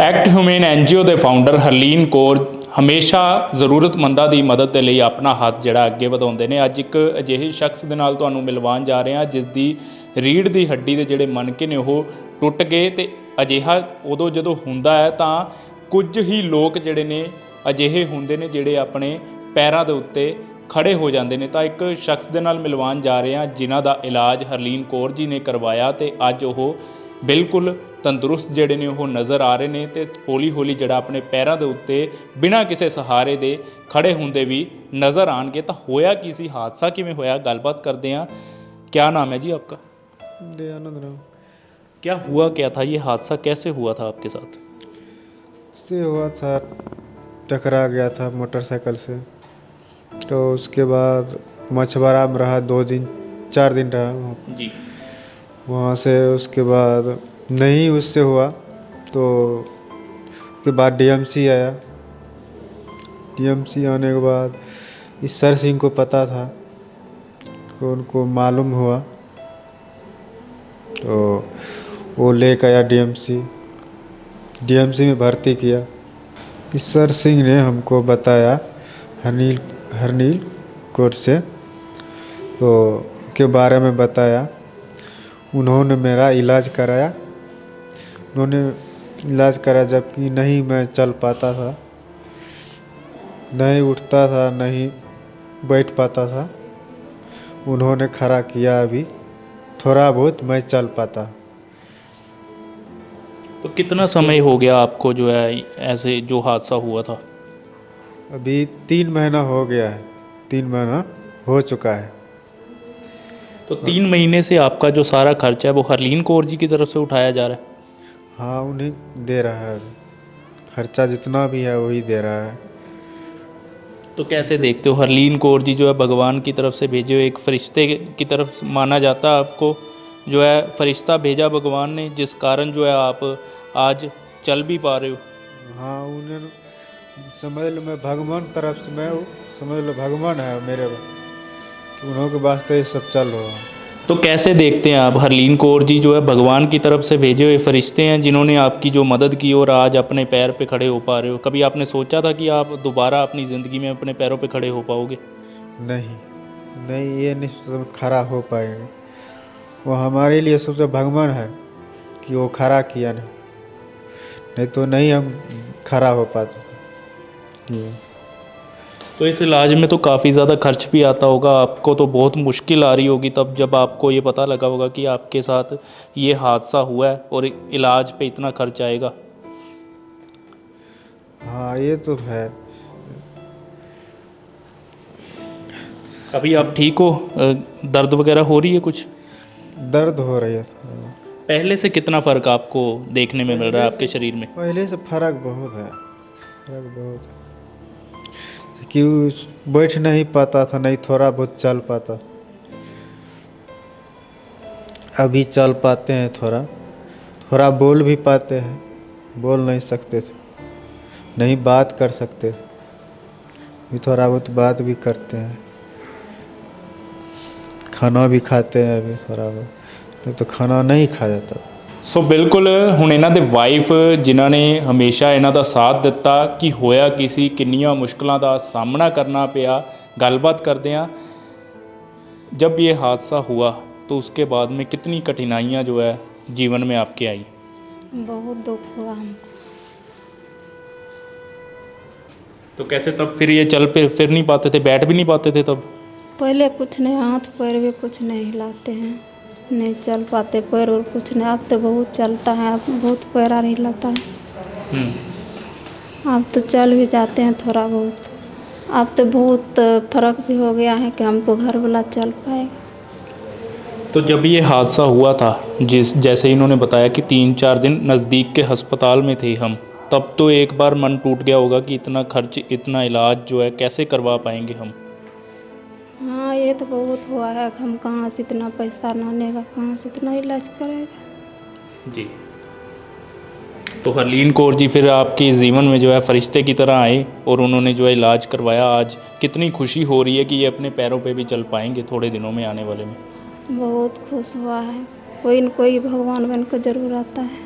Act Human NGO ਦੇ founder Harleen Kaur ਹਮੇਸ਼ਾ ਜ਼ਰੂਰਤਮੰਦਾਂ ਦੀ ਮਦਦ ਦੇ ਲਈ ਆਪਣਾ ਹੱਥ ਜਿਹੜਾ ਅੱਗੇ ਵਧਾਉਂਦੇ ਨੇ। ਅੱਜ ਇੱਕ ਅਜਿਹੇ ਸ਼ਖਸ ਦੇ ਨਾਲ ਤੁਹਾਨੂੰ ਮਿਲਵਾਉਣ ਜਾ ਰਹੇ ਹਾਂ, ਜਿਸ ਦੀ ਰੀੜ ਦੀ ਹੱਡੀ ਦੇ ਜਿਹੜੇ ਮਣਕੇ ਨੇ, ਉਹ ਟੁੱਟ ਗਏ ਤੇ ਅਜਿਹਾ ਉਦੋਂ ਜਦੋਂ ਹੁੰਦਾ ਹੈ ਤਾਂ ਕੁਝ ਹੀ ਲੋਕ ਜਿਹੜੇ ਨੇ, ਅਜਿਹੇ ਹੁੰਦੇ ਨੇ ਜਿਹੜੇ ਆਪਣੇ ਪੈਰਾਂ ਦੇ ਉੱਤੇ ਖੜੇ ਹੋ ਜਾਂਦੇ ਨੇ। ਤਾਂ ਇੱਕ ਸ਼ਖਸ ਦੇ ਨਾਲ ਮਿਲਵਾਉਣ ਜਾ ਰਹੇ ਹਾਂ, ਜਿਨ੍ਹਾਂ ਦਾ ਇਲਾਜ ਹਰਲੀਨ ਕੌਰ ਜੀ ਨੇ ਕਰਵਾਇਆ ਤੇ ਅੱਜ ਉਹ ਬਿਲਕੁਲ ਤੰਦਰੁਸਤ ਜਿਹੜੇ ਨੇ ਉਹ ਨਜ਼ਰ ਆ ਰਹੇ ਨੇ ਤੇ ਹੌਲੀ ਹੌਲੀ ਜਿਹੜਾ ਆਪਣੇ ਪੈਰਾਂ ਦੇ ਉੱਤੇ ਬਿਨਾਂ ਕਿਸੇ ਸਹਾਰੇ ਦੇ ਖੜੇ ਹੁੰਦੇ ਵੀ ਨਜ਼ਰ ਆਣਗੇ ਤਾਂ ਹੋਇਆ ਕੀ ਸੀ ਹਾਦਸਾ ਕਿਵੇਂ ਹੋਇਆ ਗੱਲਬਾਤ ਕਰਦੇ ਹਾਂ क्या नाम है जी आपका दयानंद राम क्या हुआ क्या था ये हादसा कैसे हुआ था आपके साथ से हुआ था टकरा गया था मोटरसाइकिल से तो उसके बाद मछुआरा में रहा दो दिन चार दिन रहा वहाँ जी वहाँ से उसके बाद नहीं उससे हुआ तो उसके बाद डीएमसी आया। डीएमसी आने के बाद इस सर सिंह को पता था तो उनको मालूम हुआ तो वो लेकर आया डीएमसी डीएमसी में भर्ती किया। ईश्वर सिंह ने हमको बताया हरनील हरनील कोर्ट से तो के बारे में बताया। उन्होंने मेरा इलाज कराया। उन्होंने इलाज करा जबकि नहीं मैं चल पाता था। नहीं उठता था नहीं बैठ पाता था। उन्होंने खड़ा किया अभी थोड़ा बहुत मैं चल पाता। तो कितना समय हो गया आपको जो है ऐसे जो हादसा हुआ था? अभी तीन महीना हो गया है तीन महीना हो चुका है। तो तीन महीने से आपका जो सारा खर्चा है वो हरलीन कौर जी की तरफ़ से उठाया जा रहा है? हाँ उन्हें दे रहा है। खर्चा जितना भी है वही दे रहा है। तो कैसे देखते हो? हरलीन कौर जी जो है भगवान की तरफ़ से भेजे हुए एक फरिश्ते की तरफ़ माना जाता है आपको? जो है फरिश्ता भेजा भगवान ने जिस कारण जो है आप आज चल भी पा रहे हो? हाँ उन्हें समझ लो मैं भगवान तरफ़ से मैं समझ लो भगवान है मेरे। कि उन्हों के वास्ते सब चल रहा है। तो कैसे देखते हैं आप? हरलीन कौर जी जो है भगवान की तरफ़ से भेजे हुए फरिश्ते हैं, जिन्होंने आपकी जो मदद की और आज अपने पैर पे खड़े हो पा रहे हो। कभी आपने सोचा था कि आप दोबारा अपनी ज़िंदगी में अपने पैरों पे खड़े हो पाओगे? नहीं नहीं, ये सब खड़ा हो पाएँगे। वो हमारे लिए सबसे भगवान है कि वो खड़ा किया नहीं तो नहीं हम खड़ा हो पाते। तो इस इलाज में तो काफ़ी ज़्यादा खर्च भी आता होगा। आपको तो बहुत मुश्किल आ रही होगी तब जब आपको ये पता लगा होगा कि आपके साथ ये हादसा हुआ है और इलाज पे इतना खर्च आएगा। हाँ ये तो है। अभी आप ठीक हो? दर्द वगैरह हो रही है कुछ? दर्द हो रही है। पहले से कितना फ़र्क आपको देखने में मिल रहा है आपके शरीर में? पहले से फ़र्क बहुत है। फ़र्क बहुत है। कि बैठ नहीं पाता था, नहीं थोड़ा बहुत चल पाता अभी चल पाते हैं थोड़ा थोड़ा बोल भी पाते हैं, बोल नहीं सकते थे, नहीं बात कर सकते थे, भी थोड़ा बहुत बात भी करते हैं। खाना भी खाते हैं अभी थोड़ा बहुत, नहीं तो खाना नहीं खा जाता ਸੋ ਬਿਲਕੁਲ ਹੁਣ ਇਹਨਾਂ ਦੇ ਵਾਈਫ ਜਿਨ੍ਹਾਂ ਨੇ ਹਮੇਸ਼ਾ ਇਹਨਾਂ ਦਾ ਸਾਥ ਦਿੱਤਾ ਕਿ ਹੋਇਆ ਕੀ ਸੀ ਕਿੰਨੀਆਂ ਮੁਸ਼ਕਲਾਂ ਦਾ ਸਾਹਮਣਾ ਕਰਨਾ ਪਿਆ ਗੱਲਬਾਤ ਕਰਦੇ हैं जब ये हादसा हुआ तो उसके बाद में कितनी कठिनाइयाँ जो है जीवन में आपके आई बहुत दुख हुआ हमको तो कैसे तब फिर ये चल पे फिर नहीं पाते थे बैठ भी नहीं पाते थे तब पहले कुछ नहीं हाथ पैर भी कुछ नहीं हिलाते हैं नहीं चल पाते पैर और कुछ नहीं अब तो बहुत चलता है अब बहुत पैर नहीं लगता है। अब तो चल भी जाते हैं थोड़ा बहुत। अब तो बहुत फ़र्क भी हो गया है कि हमको घर वाला चल पाए। तो जब ये हादसा हुआ था जिस जैसे इन्होंने बताया कि तीन चार दिन नज़दीक के अस्पताल में थे हम तब तो एक बार मन टूट गया होगा कि इतना खर्च इतना इलाज जो है कैसे करवा पाएँगे हम? हाँ ये तो बहुत हुआ है हम कहाँ से इतना पैसा लानेगा कहाँ से इतना इलाज करेगा जी तो हरलीन कौर जी फिर आपके जीवन में जो है फरिश्ते की तरह आए और उन्होंने जो है इलाज करवाया आज कितनी खुशी हो रही है कि ये अपने पैरों पे भी चल पाएंगे थोड़े दिनों में आने वाले में बहुत खुश हुआ है कोई न कोई भगवान बन को जरूर आता है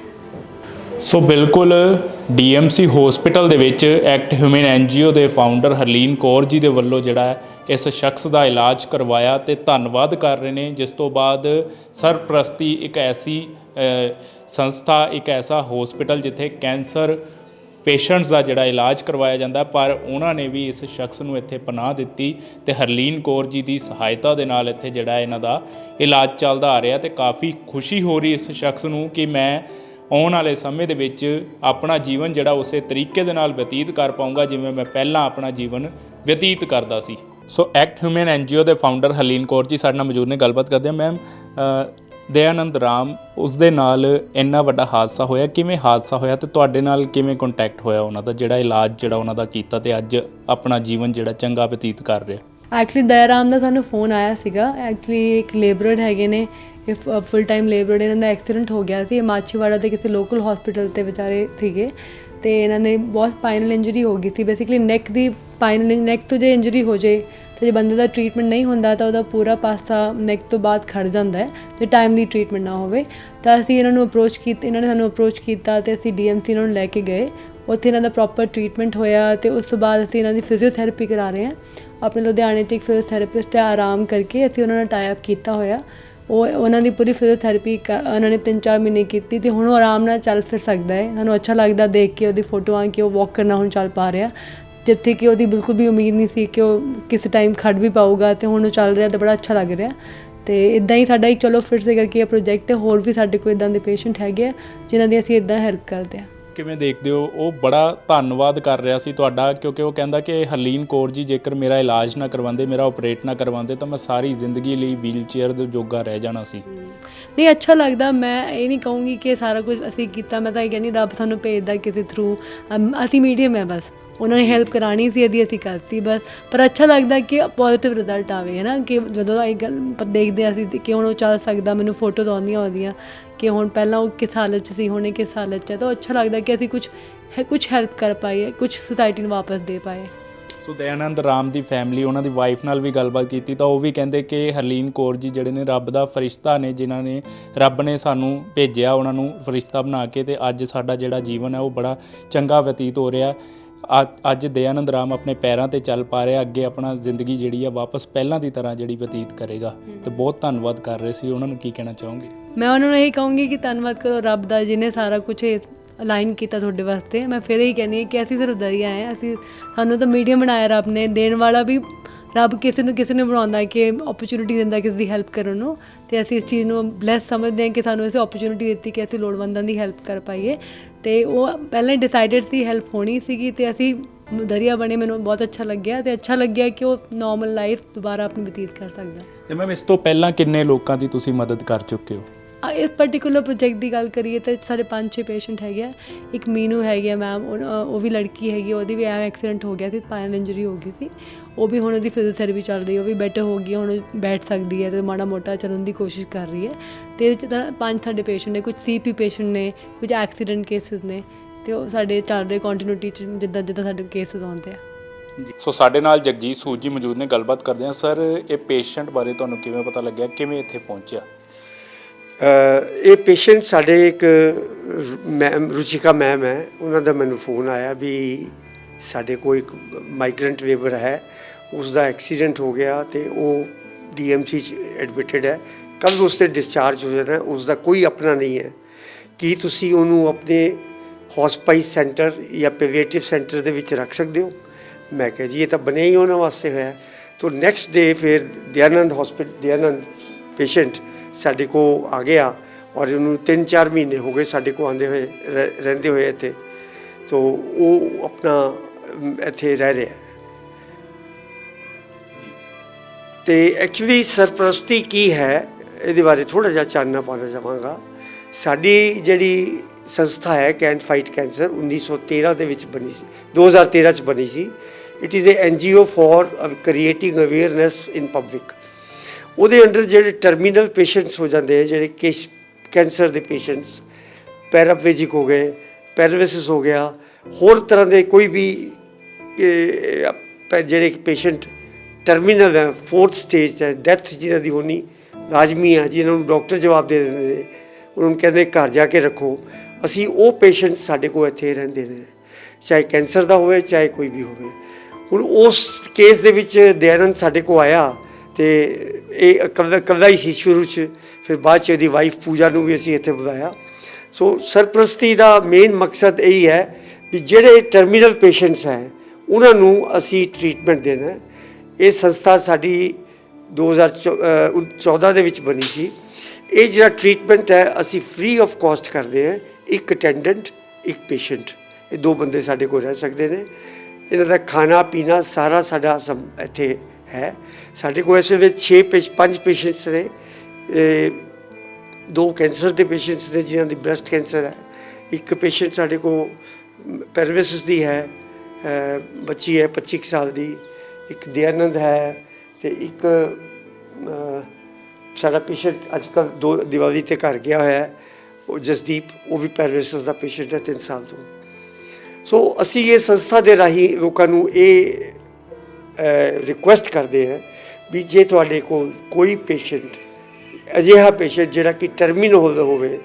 ਸੋ ਬਿਲਕੁਲ ਡੀਐਮਸੀ ਹਸਪੀਟਲ ਦੇ ਵਿੱਚ ਐਕਟ ਹਿਊਮਨ ਐਨਜੀਓ ਦੇ ਫਾਊਂਡਰ ਹਰਲੀਨ ਕੌਰ ਜੀ ਦੇ ਵੱਲੋਂ ਜਿਹੜਾ ਹੈ ਇਸ ਸ਼ਖਸ ਦਾ ਇਲਾਜ ਕਰਵਾਇਆ ਤੇ ਧੰਨਵਾਦ ਕਰ ਰਹੇ ਨੇ, ਜਿਸ ਤੋਂ ਬਾਅਦ ਸਰਪ੍ਰਸਤੀ ਇੱਕ ਐਸੀ ਸੰਸਥਾ, ਇੱਕ ਐਸਾ ਹਸਪੀਟਲ ਜਿੱਥੇ ਕੈਂਸਰ ਪੇਸ਼ੈਂਟਸ ਦਾ ਜਿਹੜਾ ਇਲਾਜ ਕਰਵਾਇਆ ਜਾਂਦਾ, ਪਰ ਉਹਨਾਂ ਨੇ ਵੀ ਇਸ ਸ਼ਖਸ ਨੂੰ ਇੱਥੇ ਪਨਾਹ ਦਿੱਤੀ ਤੇ ਹਰਲੀਨ ਕੌਰ ਜੀ ਦੀ ਸਹਾਇਤਾ ਦੇ ਨਾਲ ਇੱਥੇ ਜਿਹੜਾ ਇਹਨਾਂ ਦਾ ਇਲਾਜ ਚੱਲਦਾ ਆ ਰਿਹਾ ਤੇ ਕਾਫੀ ਖੁਸ਼ੀ ਹੋ ਰਹੀ ਇਸ ਸ਼ਖਸ ਨੂੰ ਕਿ ਮੈਂ ਆਉਣ ਵਾਲੇ ਸਮੇਂ ਦੇ ਵਿੱਚ ਆਪਣਾ ਜੀਵਨ ਜਿਹੜਾ ਉਸੇ ਤਰੀਕੇ ਦੇ ਨਾਲ ਬਤੀਤ ਕਰ ਪਾਉਂਗਾ, ਜਿਵੇਂ ਮੈਂ ਪਹਿਲਾਂ ਆਪਣਾ ਜੀਵਨ ਬਤੀਤ ਕਰਦਾ ਸੀ। ਸੋ ਐਕਟ ਹਿਊਮਨ ਐਨਜੀਓ ਦੇ ਫਾਊਂਡਰ ਹਲੀਨ ਕੌਰ ਜੀ ਸਾਡੇ ਨਾਲ ਮੌਜੂਦ ਨੇ, ਗੱਲਬਾਤ ਕਰਦੇ ਹਾਂ। ਮੈਮ ਦਇਆਨੰਦ ਰਾਮ, ਉਸ ਦੇ ਨਾਲ ਇੰਨਾ ਵੱਡਾ ਹਾਦਸਾ ਹੋਇਆ, ਕਿਵੇਂ ਹਾਦਸਾ ਹੋਇਆ ਤੇ ਤੁਹਾਡੇ ਨਾਲ ਕਿਵੇਂ ਕੰਟੈਕਟ ਹੋਇਆ ਉਹਨਾਂ ਦਾ, ਜਿਹੜਾ ਇਲਾਜ ਜਿਹੜਾ ਉਹਨਾਂ ਦਾ ਕੀਤਾ ਤੇ ਅੱਜ ਆਪਣਾ ਜੀਵਨ ਜਿਹੜਾ ਚੰਗਾ ਬਤੀਤ ਕਰ ਰਿਹਾ? ਐਕਚੁਅਲੀ ਦਇਆਰਾਮ ਦਾ ਸਾਨੂੰ ਫੋਨ ਆਇਆ ਸੀਗਾ। ਐਕਚੁਅਲੀ ਇੱਕ ਲੇਬਰਰ ਹੈਗੇ ਨੇ ਇਫ ਫੁੱਲ ਟਾਈਮ ਲੇਬਰਰ ਇਹਨਾਂ ਦਾ ਐਕਸੀਡੈਂਟ ਹੋ ਗਿਆ ਸੀ। ਮਾਛੀਵਾੜਾ ਦੇ ਕਿਸੇ ਲੋਕਲ ਹਸਪੀਟਲ ਤੇ ਵਿਚਾਰੇ ਸੀਗੇ। ਤੇ ਇਹਨਾਂ ਨੇ ਬਹੁਤ ਸਪਾਈਨਲ ਇੰਜਰੀ ਹੋ ਗਈ ਸੀ। ਬੇਸਿਕਲੀ ਨੈਕ ਦੀ ਸਪਾਈਨਲ ਨੈਕ ਤੋਂ ਜੇ ਇੰਜਰੀ ਹੋ ਜੇ ਤੇ ਜੇ ਬੰਦੇ ਦਾ ਟ੍ਰੀਟਮੈਂਟ ਨਹੀਂ ਹੁੰਦਾ, ਤਾਂ ਉਹਦਾ ਪੂਰਾ ਪਾਸਾ ਨੈਕ ਤੋਂ ਬਾਅਦ ਖੜ ਜਾਂਦਾ ਹੈ, ਜੇ ਟਾਈਮਲੀ ਟ੍ਰੀਟਮੈਂਟ ਨਾ ਹੋਵੇ। ਤਾਂ ਅਸੀਂ ਇਹਨਾਂ ਨੂੰ ਅਪਰੋਚ ਕੀਤਾ, ਇਹਨਾਂ ਨੇ ਸਾਨੂੰ ਅਪਰੋਚ ਕੀਤਾ ਤੇ ਅਸੀਂ ਡੀਐਮਸੀ ਇਹਨਾਂ ਨੂੰ ਲੈ ਕੇ ਗਏ। ਉੱਥੇ ਇਹਨਾਂ ਦਾ ਪ੍ਰੋਪਰ ਟ੍ਰੀਟਮੈਂਟ ਹੋਇਆ ਤੇ ਉਸ ਤੋਂ ਬਾਅਦ ਅਸੀਂ ਇਹਨਾਂ ਦੀ ਫਿਜ਼ੀਓਥੈਰੇਪੀ ਕਰਾ ਰਹੇ ਹਾਂ। ਆਪਣੇ ਲੁਧਿਆਣੇ 'ਚ ਇੱਕ ਫਿਜ਼ੀਓਥੈਰੇਪਿਸਟ ਹੈ, ਆਰਾਮ ਕਰਕੇ ਅਸੀਂ ਉਹਨਾਂ ਨਾਲ ਟਾਈ ਅਪ ਕੀਤਾ ਹੋਇਆ। ਉਹ ਉਹਨਾਂ ਦੀ ਪੂਰੀ ਫਿਜ਼ੀਓਥੈਰੇਪੀ ਕ- ਉਹਨਾਂ ਨੇ 3-4 ਮਹੀਨੇ ਕੀਤੀ ਤੇ ਹੁਣ ਉਹ ਆਰਾਮ ਨਾਲ ਚੱਲ ਫਿਰ ਸਕਦਾ ਹੈ। ਸਾਨੂੰ ਅੱਛਾ ਲੱਗਦਾ ਦੇਖ ਕੇ ਉਹਦੀ ਫੋਟੋਆਂ ਕਿ ਉਹ ਵਾਕ ਕਰਨਾ ਹੁਣ ਚੱਲ ਪਾ ਰਿਹਾ। ਜਿੱਥੇ ਕਿ ਉਹਦੀ ਬਿਲਕੁਲ ਵੀ ਉਮੀਦ ਨਹੀਂ ਸੀ ਕਿ ਉਹ ਕਿਸੇ ਟਾਈਮ ਖੜ ਵੀ ਪਾਊਗਾ ਤੇ ਹੁਣ ਉਹ ਚੱਲ ਰਿਹਾ ਤਾਂ ਬੜਾ ਅੱਛਾ ਲੱਗ ਰਿਹਾ। ਤੇ ਇਦਾਂ ਹੀ ਸਾਡਾ ਇੱਕ ਚਲੋ ਫਿਰ ਸੇ ਕਰਕੇ ਇਹ ਪ੍ਰੋਜੈਕਟ ਹੋਰ ਵੀ ਸਾਡੇ ਕੋਲ ਇਦਾਂ ਦੇ ਪੇਸ਼ੈਂਟ ਹੈਗੇ ਆ, ਜਿਨ੍ਹਾਂ ਦੀ ਅਸੀਂ ਇਦਾਂ ਹੈਲਪ ਕਰਦੇ ਆ ਕਿਵੇਂ ਦੇਖਦੇ ਹੋ? ਉਹ ਬੜਾ ਧੰਨਵਾਦ ਕਰ ਰਿਹਾ ਸੀ ਤੁਹਾਡਾ, ਕਿਉਂਕਿ ਉਹ ਕਹਿੰਦਾ ਕਿ ਹਰਲੀਨ ਕੌਰ ਜੀ ਜੇਕਰ ਮੇਰਾ ਇਲਾਜ ਨਾ ਕਰਵਾਉਂਦੇ, ਮੇਰਾ ਆਪਰੇਟ ਨਾ ਕਰਵਾਉਂਦੇ, ਤਾਂ ਮੈਂ ਸਾਰੀ ਜ਼ਿੰਦਗੀ ਲਈ ਵੀਲ ਚੇਅਰ ਦੇ ਜੋਗਾ ਰਹਿ ਜਾਣਾ ਸੀ। ਨਹੀਂ, ਅੱਛਾ ਲੱਗਦਾ, ਮੈਂ ਇਹ ਨਹੀਂ ਕਹੂੰਗੀ ਕਿ ਸਾਰਾ ਕੁਝ ਅਸੀਂ ਕੀਤਾ, ਮੈਂ ਤਾਂ ਇਹ ਕਹਿੰਦੀ, ਰੱਬ ਸਾਨੂੰ ਭੇਜਦਾ ਕਿਸੇ ਥਰੂ ਅਸੀਂ ਮੀਡੀਅਮ ਹੈ ਬਸ। ਉਹਨਾਂ ਨੇ ਹੈਲਪ ਕਰਾਣੀ ਸੀ, ਇਹਦੀ ਅਸੀਂ ਕਰਤੀ, ਬਸ। ਪਰ ਅੱਛਾ ਲੱਗਦਾ ਕਿ ਪੋਜ਼ਿਟਿਵ ਰਿਜ਼ਲਟ ਆਵੇ ਹੈ ਨਾ ਕਿ ਜਦੋਂ ਇਹ ਗੱਲ ਦੇਖਦੇ ਹਾਂ ਅਸੀਂ, ਕਿ ਹੁਣ ਉਹ ਚੱਲ ਸਕਦਾ, ਮੈਨੂੰ ਫੋਟੋਜ਼ ਆਉਂਦੀਆਂ ਆਉਂਦੀਆਂ, ਕਿ ਹੁਣ ਪਹਿਲਾਂ ਉਹ ਕਿਸ ਹਾਲਤ 'ਚ ਸੀ, ਹੁਣ ਇਹ ਕਿਸ ਹਾਲਤ 'ਚ ਹੈ, ਤਾਂ ਉਹ ਅੱਛਾ ਲੱਗਦਾ ਕਿ ਅਸੀਂ ਕੁਝ ਕੁਝ ਹੈਲਪ ਕਰ ਪਾਏ ਕੁਝ ਸੁਸਾਇਟੀ ਨੂੰ ਵਾਪਸ ਦੇ ਪਾਏ। ਸੋ ਦਇਆਨੰਦ ਰਾਮ ਦੀ ਫੈਮਿਲੀ ਉਹਨਾਂ ਦੀ ਵਾਈਫ ਨਾਲ ਵੀ ਗੱਲਬਾਤ ਕੀਤੀ, ਤਾਂ ਉਹ ਵੀ ਕਹਿੰਦੇ ਕਿ ਹਰਲੀਨ ਕੌਰ ਜੀ ਜਿਹੜੇ ਨੇ ਰੱਬ ਦਾ ਫਰਿਸ਼ਤਾ ਨੇ, ਜਿਨ੍ਹਾਂ ਨੇ, ਰੱਬ ਨੇ ਸਾਨੂੰ ਭੇਜਿਆ, ਉਹਨਾਂ ਨੂੰ ਫਰਿਸ਼ਤਾ ਬਣਾ ਕੇ, ਤੇ ਅੱਜ ਸਾਡਾ ਜਿਹੜਾ ਜੀਵਨ ਹੈ, ਉਹ ਬੜਾ ਚੰਗਾ ਬਤੀਤ ਹੋ ਰਿਹਾ। ਅੱਜ ਦਇਆਨੰਦ ਰਾਮ ਆਪਣੇ ਪੈਰਾਂ ਤੇ ਚੱਲ ਪਾ ਰਿਹਾ, ਅੱਗੇ ਆਪਣਾ ਜ਼ਿੰਦਗੀ ਜਿਹੜੀ ਆ ਵਾਪਸ ਪਹਿਲਾਂ ਦੀ ਤਰ੍ਹਾਂ ਜਿਹੜੀ ਬਤੀਤ ਕਰੇਗਾ। ਤੇ ਬਹੁਤ ਧੰਨਵਾਦ ਕਰ ਰਹੇ ਸੀ, ਉਹਨਾਂ ਨੂੰ ਕੀ ਕਹਿਣਾ ਚਾਹੋਗੇ? ਮੈਂ ਉਹਨਾਂ ਨੂੰ ਇਹ ਕਹੂੰਗੀ ਕਿ ਧੰਨਵਾਦ ਕਰੋ ਰੱਬ ਦਾ, ਜਿਹਨੇ ਸਾਰਾ ਕੁਝ ਅਲਾਈਨ ਕੀਤਾ ਤੁਹਾਡੇ ਵਾਸਤੇ। ਮੈਂ ਫਿਰ ਇਹ ਕਹਿੰਦੀ ਹਾਂ ਕਿ ਅਸੀਂ ਸਿਰਫ ਦਰਿਆ ਆਏ ਅਸੀਂ ਸਾਨੂੰ ਤਾਂ ਮੀਡੀਅਮ ਬਣਾਇਆ ਰੱਬ ਨੇ। ਦੇਣ ਵਾਲਾ ਵੀ ਰੱਬ ਕਿਸੇ ਨੂੰ ਕਿਸੇ ਨੇ ਬਣਾਉਂਦਾ ਕਿ ਓਪਰਚੁਨਿਟੀ ਦਿੰਦਾ ਕਿਸੇ ਦੀ ਹੈਲਪ ਕਰਨ ਨੂੰ। ਤੇ ਅਸੀਂ ਇਸ ਚੀਜ਼ ਨੂੰ ਬਲੈਸ ਸਮਝਦੇ ਹਾਂ ਕਿ ਸਾਨੂੰ ਇਸ ਓਪਰਚੁਨਿਟੀ ਦਿੱਤੀ ਕਿ ਅਸੀਂ ਲੋੜਵੰਦਾਂ ਦੀ ਹੈਲਪ ਕਰ ਪਾਈਏ। ਤੇ ਉਹ ਪਹਿਲਾਂ ਹੀ ਡਿਸਾਈਡਡ ਸੀ ਹੈਲਪ ਹੋਣੀ ਸੀਗੀ ਤੇ ਅਸੀਂ ਦਰਿਆ ਬਣੇ ਮੈਨੂੰ ਬਹੁਤ ਅੱਛਾ ਲੱਗਿਆ ਤੇ ਅੱਛਾ ਲੱਗਿਆ ਕਿ ਉਹ ਨਾਰਮਲ ਲਾਈਫ ਦੁਬਾਰਾ ਆਪਣੀ ਬਤੀਤ ਕਰ ਸਕਦਾ। ਤੇ ਮੈਮ, ਇਸ ਤੋਂ ਪਹਿਲਾਂ ਕਿੰਨੇ ਲੋਕਾਂ ਦੀ ਤੁਸੀਂ ਮਦਦ ਕਰ ਚੁੱਕੇ ਹੋ? ਆ, ਇਸ ਪਾਰਟਿਕੂਲਰ ਪ੍ਰੋਜੈਕਟ ਦੀ ਗੱਲ ਕਰੀਏ ਤਾਂ ਸਾਡੇ ਪੰਜ ਛੇ ਪੇਸ਼ੈਂਟ ਹੈਗੇ ਆ। ਇੱਕ ਮੀਨੂ ਹੈਗੀ ਆ ਮੈਮ ਉਹ ਵੀ ਲੜਕੀ ਹੈਗੀ ਆ, ਉਹਦੀ ਵੀ ਐ ਐਕਸੀਡੈਂਟ ਹੋ ਗਿਆ ਸੀ ਸਪਾਈਨਲ ਇੰਜਰੀ ਹੋ ਗਈ ਸੀ। ਉਹ ਵੀ ਹੁਣ ਉਹਦੀ ਫਿਜ਼ੀਓਥੈਰੇਪੀ ਚੱਲ ਰਹੀ ਹੈ ਉਹ ਵੀ ਬੈਟਰ ਹੋ ਗਈ ਹੁਣ ਬੈਠ ਸਕਦੀ ਹੈ ਤੇ ਮਾੜਾ ਮੋਟਾ ਚੱਲਣ ਦੀ ਕੋਸ਼ਿਸ਼ ਕਰ ਰਹੀ ਹੈ ਤੇ ਇਹਦੇ 'ਚ ਤਾਂ ਪੰਜ ਸਾਡੇ ਪੇਸ਼ੈਂਟ ਨੇ ਕੁਝ ਸੀਪੀ ਪੇਸ਼ੈਂਟ ਨੇ ਕੁਝ ਐਕਸੀਡੈਂਟ ਕੇਸਿਸ ਨੇ ਤੇ ਉਹ ਸਾਡੇ ਚੱਲ ਰਹੇ ਕੰਟੀਨਿਊਟੀ ਚ ਜਿੱਦਾਂ ਜਿੱਦਾਂ ਸਾਡੇ ਕੇਸਿਸ ਆਉਂਦੇ ਆ। ਸੋ ਸਾਡੇ ਨਾਲ ਜਗਜੀਤ ਸੂਦ ਜੀ ਮੌਜੂਦ ਨੇ ਗੱਲਬਾਤ ਕਰਦੇ ਹਾਂ। ਸਰ ਇਹ ਪੇਸ਼ੈਂਟ ਬਾਰੇ ਤੁਹਾਨੂੰ ਕਿਵੇਂ ਪਤਾ ਲੱਗਿਆ? ਕਿਵੇਂ ਇੱਥੇ ਪਹੁੰਚਿਆ? ਇਹ ਪੇਸ਼ੈਂਟ ਸਾਡੇ ਇੱਕ ਮੈਮ ਰੁਚਿਕਾ ਮੈਮ ਹੈ। ਉਹਨਾਂ ਦਾ ਮੈਨੂੰ ਫੋਨ ਆਇਆ ਵੀ ਸਾਡੇ ਕੋਲ ਇੱਕ ਮਾਈਗ੍ਰੈਂਟ ਲੇਬਰ ਹੈ। ਉਸ ਦਾ ਐਕਸੀਡੈਂਟ ਹੋ ਗਿਆ ਤੇ ਉਹ ਡੀਐਮਸੀ ਚ ਐਡਮਿਟਡ ਹੈ। ਕੱਲ ਉਸ ਤੇ ਡਿਸਚਾਰਜ ਹੋ ਜਾਣਾ ਹੈ, ਉਸ ਦਾ ਕੋਈ ਆਪਣਾ ਨਹੀਂ ਹੈ। ਕੀ ਤੁਸੀਂ ਉਹਨੂੰ ਆਪਣੇ ਹੌਸਪਾਈਸ ਸੈਂਟਰ ਜਾਂ ਪੈਵੇਟਿਵ ਸੈਂਟਰ ਦੇ ਵਿੱਚ ਰੱਖ ਸਕਦੇ ਹੋ? ਮੈਂ ਕਿਹਾ ਜੀ ਇਹ ਤਾਂ ਬਣਿਆ ਹੀ ਉਹਨਾਂ ਵਾਸਤੇ ਹੋਇਆ। ਹੈ। ਤੋ ਨੈਕਸਟ ਡੇ ਫਿਰ ਦਿਆਨੰਦ ਹਸਪੀਟਲ ਦਿਆਨੰਦ ਪੇਸ਼ੈਂਟ ਸਾਡੇ ਕੋ ਆ ਗਿਆ ਔਰ ਇਹਨੂੰ 3-4 ਮਹੀਨੇ ਹੋ ਗਏ ਸਾਡੇ ਕੋ ਆਂਦੇ ਹੋਏ, ਰਹਿ- ਰਹਿੰਦੇ ਹੋਏ ਇੱਥੇ। ਤੋ ਉਹ ਆਪਣਾ ਇੱਥੇ ਰਹਿ ਰਿਹਾ ਹੈ। ਤੇ ਐਕਚੁਅਲੀ ਸਰਪ੍ਰਸਤੀ ਕੀ ਹੈ, ਇਹਦੇ ਬਾਰੇ ਥੋੜਾ ਜਿਹਾ ਚਾਨਣਾ ਪਾਉਣਾ ਚਾਹਾਂਗਾ। ਸਾਡੀ ਜਿਹੜੀ ਸੰਸਥਾ ਹੈ ਕੈਂਟ ਫਾਈਟ ਕੈਂਸਰ 1913 ਦੇ ਵਿੱਚ ਬਣੀ ਸੀ 2013 ਚ ਬਣੀ ਸੀ। It is a NGO for creating awareness in public ਉਹਦੇ ਅੰਡਰ ਜਿਹੜੇ ਟਰਮੀਨਲ ਪੇਸ਼ੈਂਟਸ ਹੋ ਜਾਂਦੇ ਆ, ਜਿਹੜੇ ਕੇਸ ਕੈਂਸਰ ਦੇ ਪੇਸ਼ੈਂਟਸ ਪੈਰਾਪਲੇਜਿਕ ਹੋ ਗਏ ਪੈਰਾਲਿਸਿਸ ਹੋ ਗਿਆ, ਹੋਰ ਤਰ੍ਹਾਂ ਦੇ ਕੋਈ ਵੀ ਜਿਹੜੇ ਪੇਸ਼ੈਂਟ ਟਰਮੀਨਲ ਹੈ ਫੋਰਥ ਸਟੇਜ ਤੇ ਡੈਥ ਜਿਹਨਾਂ ਦੀ ਹੋਣੀ, ਲਾਜ਼ਮੀ ਆ ਜਿਹਨਾਂ ਨੂੰ ਡਾਕਟਰ ਜਵਾਬ ਦੇ ਦਿੰਦੇ ਨੇ, ਉਹਨਾਂ ਨੂੰ ਕਹਿੰਦੇ ਘਰ ਜਾ ਕੇ ਰੱਖੋ, ਅਸੀਂ ਉਹ ਪੇਸ਼ੈਂਟ ਸਾਡੇ ਕੋਲ ਇੱਥੇ ਰਹਿੰਦੇ ਨੇ, ਚਾਹੇ ਕੈਂਸਰ ਦਾ ਹੋਵੇ, ਚਾਹੇ ਕੋਈ ਵੀ ਹੋਵੇ। ਹੁਣ ਉਸ ਕੇਸ ਦੇ ਵਿੱਚ ਦਇਆਨੰਦ ਸਾਡੇ ਕੋਲ ਆਇਆ ਤੇ ਇਹ ਕਵਿਤਾ ਕਵਿਤਾ ਹੀ ਸੀ ਸ਼ੁਰੂ ਚ, ਫਿਰ ਬਾਅਦ ਚ ਇਹਦੀ ਵਾਈਫ ਪੂਜਾ ਨੂੰ ਵੀ ਅਸੀਂ ਇੱਥੇ ਬੁਲਾਇਆ। ਸੋ ਸਰਪ੍ਰਸਤੀ ਦਾ ਮੇਨ ਮਕਸਦ ਇਹੀ ਹੈ ਵੀ ਜਿਹੜੇ ਟਰਮੀਨਲ ਪੇਸ਼ੈਂਟਸ ਹੈ, ਉਹਨਾਂ ਨੂੰ ਅਸੀਂ ਟ੍ਰੀਟਮੈਂਟ ਦੇਣਾ ਹੈ। ਇਹ ਸੰਸਥਾ ਸਾਡੀ 2014 ਦੇ ਵਿੱਚ ਬਣੀ ਸੀ। ਇਹ ਜਿਹੜਾ ਟ੍ਰੀਟਮੈਂਟ ਹੈ, ਅਸੀਂ ਫ੍ਰੀ ਆਫ ਕਾਸਟ ਕਰਦੇ ਹਾਂ, ਇੱਕ ਅਟੈਂਡੈਂਟ ਇੱਕ ਪੇਸ਼ੈਂਟ ਇਹ ਦੋ ਬੰਦੇ ਸਾਡੇ ਕੋਲ ਰਹਿ ਸਕਦੇ ਨੇ। ਇਹਨਾਂ ਦਾ ਖਾਣਾ ਪੀਣਾ ਸਾਰਾ ਸਾਡਾ ਸਮ, ਇੱਥੇ ਹੈ। ਸਾਡੇ ਕੋਲ ਇਸ ਵੇਲੇ 6 ਪੇਸ਼ 5 ਪੇਸ਼ੈਂਟਸ ਨੇ। ਦੋ ਕੈਂਸਰ ਦੇ ਪੇਸ਼ੈਂਟਸ ਨੇ, ਜਿਨ੍ਹਾਂ ਦੀ ਬ੍ਰੈਸਟ ਕੈਂਸਰ ਹੈ। ਇੱਕ ਪੇਸ਼ੈਂਟ ਸਾਡੇ ਕੋਲ ਪੈਰਵਿਸਿਸ ਦੀ ਹੈ ਬੱਚੀ ਹੈ 25 ਕੁ ਸਾਲ ਦੀ। ਇੱਕ ਦਿਆਨੰਦ ਹੈ ਤੇ ਇੱਕ ਸਾਡਾ ਪੇਸ਼ੈਂਟ ਅੱਜ ਕੱਲ ਦੋ ਦੀਵਾਲੀ ਤੇ ਘਰ ਗਿਆ ਹੋਇਆ ਹੈ। ਉਹ ਜਸਦੀਪ, ਉਹ ਵੀ ਪੈਰਵਿਸਿਸ ਦਾ ਪੇਸ਼ੈਂਟ ਹੈ 3 ਸਾਲ ਤੋਂ। ਸੋ ਅਸੀਂ ਇਹ ਸੰਸਥਾ ਦੇ ਰਾਹੀਂ ਲੋਕਾਂ ਨੂੰ ਇਹ ਰਿਕੁਐਸਟ ਕਰਦੇ ਹਾਂ ਵੀ ਜੇ ਤੁਹਾਡੇ ਕੋਲ ਕੋਈ ਪੇਸ਼ੈਂਟ ਅਜਿਹਾ ਪੇਸ਼ੈਂਟ ਜਿਹੜਾ ਕਿ ਟਰਮੀਨਲ ਹੋਵੇ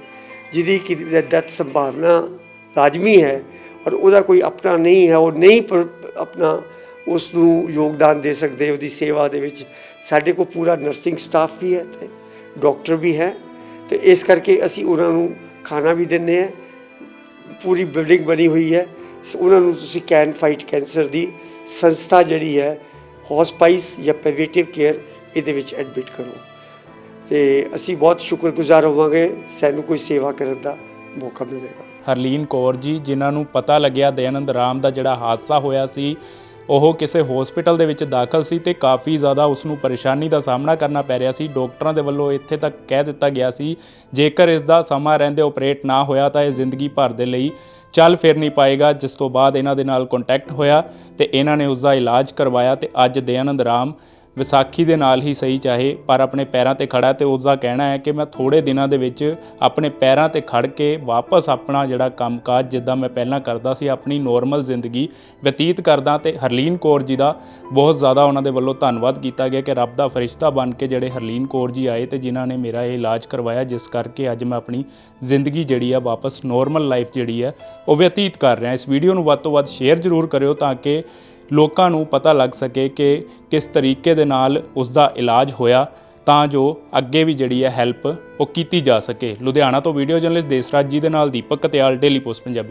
ਜਿਹਦੀ ਕਿ ਡੈਥ ਸੰਭਾਵਨਾ ਲਾਜ਼ਮੀ ਹੈ ਔਰ ਉਹਦਾ ਕੋਈ ਆਪਣਾ ਨਹੀਂ ਹੈ, ਉਹ ਨਹੀਂ ਪਰ- ਆਪਣਾ ਉਸ ਨੂੰ ਯੋਗਦਾਨ ਦੇ ਸਕਦੇ, ਉਹਦੀ ਸੇਵਾ ਦੇ ਵਿੱਚ ਸਾਡੇ ਕੋਲ ਪੂਰਾ ਨਰਸਿੰਗ ਸਟਾਫ ਵੀ ਹੈ ਤੇ ਡਾਕਟਰ ਵੀ ਹੈ ਤੇ ਇਸ ਕਰਕੇ ਅਸੀਂ ਉਹਨਾਂ ਨੂੰ ਖਾਣਾ ਵੀ ਦਿੰਦੇ ਹਾਂ। ਪੂਰੀ ਬਿਲਡਿੰਗ ਬਣੀ ਹੋਈ ਹੈ। ਉਹਨਾਂ ਨੂੰ ਤੁਸੀਂ ਕੈਨ ਫਾਈਟ ਕੈਂਸਰ ਦੀ ਸੰਸਥਾ ਜਿਹੜੀ ਹੈ ਹੌਸਪਾਈਸ ਜਾਂ ਪੈਵੇਟਿਵ ਕੇਅਰ ਇਹਦੇ ਵਿੱਚ ਐਡਮਿਟ ਕਰੋ। ਤੇ ਅਸੀਂ ਬਹੁਤ ਸ਼ੁਕਰਗੁਜ਼ਾਰ ਹੋਵਾਂਗੇ, ਸਾਨੂੰ ਕੋਈ ਸੇਵਾ ਕਰਨ ਦਾ ਮੌਕਾ ਮਿਲੇਗਾ। ਹਰਲੀਨ ਕੌਰ ਜੀ, ਜਿਨ੍ਹਾਂ ਨੂੰ ਪਤਾ ਲੱਗਿਆ ਦਯਾਨੰਦ ਰਾਮ ਦਾ ਜਿਹੜਾ ਹਾਦਸਾ ਹੋਇਆ ਸੀ ਉਹ ਕਿਸੇ ਹਸਪੀਟਲ ਦੇ ਵਿੱਚ ਦਾਖਲ ਸੀ ਤੇ ਕਾਫੀ ਜ਼ਿਆਦਾ ਉਸ ਨੂੰ ਪਰੇਸ਼ਾਨੀ ਦਾ ਸਾਹਮਣਾ ਕਰਨਾ ਪੈ ਰਿਹਾ ਸੀ। ਡਾਕਟਰਾਂ ਦੇ ਵੱਲੋਂ ਇੱਥੇ ਤੱਕ ਕਹਿ ਦਿੱਤਾ ਗਿਆ ਸੀ, ਜੇਕਰ ਇਸ ਦਾ ਸਮਾਂ ਰਹਿੰਦੇ ਆਪਰੇਟ ਨਾ ਹੋਇਆ ਤਾਂ ਇਹ ਜ਼ਿੰਦਗੀ ਭਰ ਦੇ ਲਈ ਚੱਲ ਫਿਰ ਨਹੀਂ ਪਾਏਗਾ, ਜਿਸ ਤੋਂ ਬਾਅਦ ਇਹਨਾਂ ਦੇ ਨਾਲ ਕੰਟੈਕਟ ਹੋਇਆ ਤੇ ਇਹਨਾਂ ਨੇ ਉਸ ਦਾ ਇਲਾਜ ਕਰਵਾਇਆ ਤੇ ਅੱਜ ਦਇਆਨੰਦ ਰਾਮ ਵਿਸਾਖੀ ਦੇ ਨਾਲ ਹੀ ਸਹੀ ਚਾਹੇ, ਪਰ ਆਪਣੇ ਪੈਰਾਂ ਤੇ ਖੜਾ ਤੇ ਉਸ ਦਾ ਕਹਿਣਾ ਹੈ ਕਿ ਮੈਂ ਥੋੜੇ ਦਿਨਾਂ ਦੇ ਵਿੱਚ ਆਪਣੇ ਪੈਰਾਂ ਤੇ ਖੜ ਕੇ ਵਾਪਸ ਆਪਣਾ ਜਿਹੜਾ ਕੰਮਕਾਜ ਜਿੱਦਾਂ ਮੈਂ ਪਹਿਲਾਂ ਕਰਦਾ ਸੀ, ਆਪਣੀ ਨੋਰਮਲ ਜ਼ਿੰਦਗੀ ਬਤੀਤ ਕਰਦਾ ਤੇ ਹਰਲੀਨ ਕੌਰ ਜੀ ਦਾ ਬਹੁਤ ਜ਼ਿਆਦਾ ਉਹਨਾਂ ਦੇ ਵੱਲੋਂ ਧੰਨਵਾਦ ਕੀਤਾ ਗਿਆ ਕਿ ਰੱਬ ਦਾ ਫਰਿਸ਼ਤਾ ਬਣ ਕੇ ਜਿਹੜੇ ਹਰਲੀਨ ਕੌਰ ਜੀ ਆਏ ਤੇ ਜਿਨ੍ਹਾਂ ਨੇ ਮੇਰਾ ਇਹ ਇਲਾਜ ਕਰਵਾਇਆ, ਜਿਸ ਕਰਕੇ ਅੱਜ ਮੈਂ ਆਪਣੀ ਜ਼ਿੰਦਗੀ ਜਿਹੜੀ ਆ ਵਾਪਸ ਨੋਰਮਲ ਲਾਈਫ ਜਿਹੜੀ ਹੈ ਉਹ ਬਤੀਤ ਕਰ ਰਿਹਾ। ਇਸ ਵੀਡੀਓ ਨੂੰ ਵੱਧ ਤੋਂ ਵੱਧ ਸ਼ੇਅਰ ਜ਼ਰੂਰ ਕਰਿਓ ਤਾਂ ਕਿ ਲੋਕਾਂ ਨੂੰ ਪਤਾ ਲੱਗ ਸਕੇ ਕਿ ਕਿਸ ਤਰੀਕੇ ਦੇ ਨਾਲ ਉਸ ਦਾ ਇਲਾਜ ਹੋਇਆ, ਤਾਂ ਜੋ ਅੱਗੇ ਵੀ ਜਿਹੜੀ ਹੈ ਹੈਲਪ ਉਹ ਕੀਤੀ ਜਾ ਸਕੇ। ਲੁਧਿਆਣਾ ਤੋਂ ਵੀਡੀਓ ਜਰਨਲਿਸਟ ਦੇਸਰਾਜ ਜੀ ਦੇ ਨਾਲ ਦੀਪਕ ਕਤਿਆਲ ਡੇਲੀ ਪੋਸਟ ਪੰਜਾਬੀ।